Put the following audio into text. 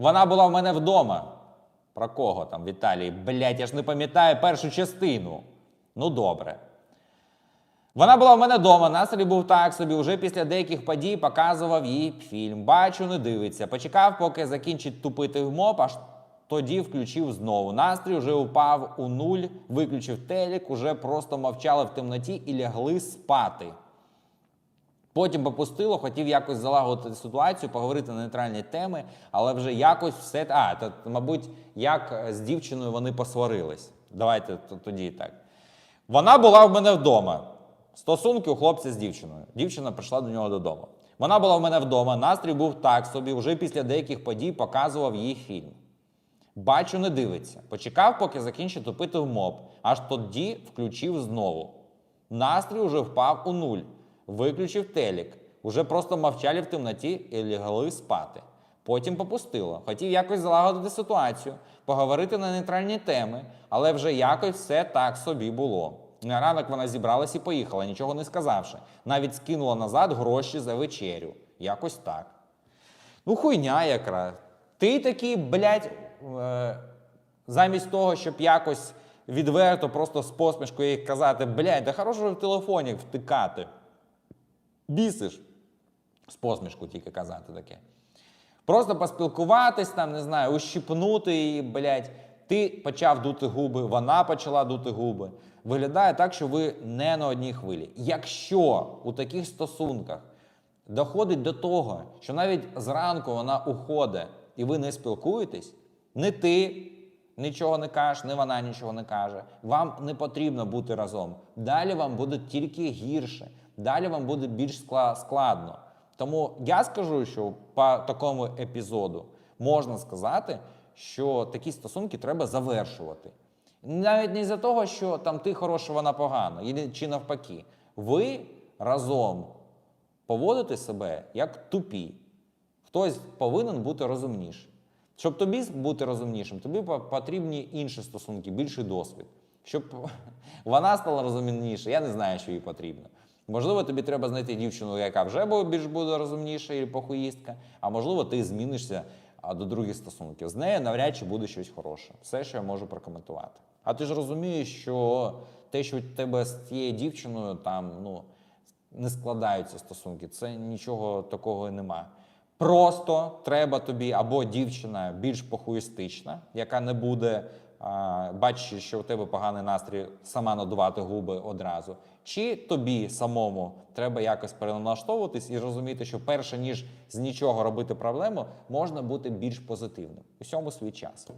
Вона була в мене вдома. Про кого там, Віталій? Блять, я ж не пам'ятаю першу частину. Ну, добре. Вона була в мене вдома, настрій був так собі. Уже після деяких подій показував їй фільм. Бачу, не дивиться. Почекав, поки закінчить тупити в моп, аж тоді включив знову. Настрій вже упав у нуль, виключив телек, уже просто мовчали в темноті і лягли спати. Потім попустило, хотів якось залагодити ситуацію, поговорити на нейтральні теми, але вже якось все. А, то, мабуть, як з дівчиною вони посварились. Давайте тоді так. Вона була в мене вдома. Стосунки у хлопця з дівчиною. Дівчина прийшла до нього додому. Вона була в мене вдома, настрій був так собі, вже після деяких подій показував їй фільм. Бачу, не дивиться. Почекав, поки закінчить тупити в моб. Аж тоді включив знову. Настрій уже впав у нуль. Виключив телек. Уже просто мовчали в темноті і лягли спати. Потім попустило. Хотів якось залагодити ситуацію, поговорити на нейтральні теми, але вже якось все так собі було. На ранок вона зібралась і поїхала, нічого не сказавши. Навіть скинула назад гроші за вечерю. Якось так. Ну, хуйня якраз. Ти такий, блядь, е, замість того, щоб якось відверто, просто з посмішкою їй казати, блядь, да хорошо в телефоні втикати. Бісиш. З посмішку тільки казати таке. Просто поспілкуватись, там, не знаю, ущипнути її, блядь. Ти почав дути губи, вона почала дути губи. Виглядає так, що ви не на одній хвилі. Якщо у таких стосунках доходить до того, що навіть зранку вона уходить і ви не спілкуєтесь, не ти нічого не кажеш, не вона нічого не каже. Вам не потрібно бути разом. Далі вам буде тільки гірше, далі вам буде більш складно. Тому я скажу, що по такому епізоду можна сказати, що такі стосунки треба завершувати. Навіть не за того, що там ти хороша, вона погана, чи навпаки. Ви разом поводите себе як тупі. Хтось повинен бути розумнішим. Щоб тобі бути розумнішим, тобі по- потрібні інші стосунки, більший досвід. Щоб вона стала розумніше, я не знаю, що їй потрібно. Можливо, тобі треба знайти дівчину, яка вже більш буде розумніша і похуїстка, а можливо, ти змінишся до других стосунків. З нею навряд чи буде щось хороше. Все, що я можу прокоментувати. А ти ж розумієш, що те, що у тебе з цією дівчиною там ну, не складаються стосунки, це нічого такого і нема. Просто треба тобі або дівчина більш похуїстична, яка не буде, а, бачити, що у тебе поганий настрій, сама надувати губи одразу. Чи тобі самому треба якось переналаштовуватись і розуміти, що перше ніж з нічого робити проблему, можна бути більш позитивним. Усьому свій час.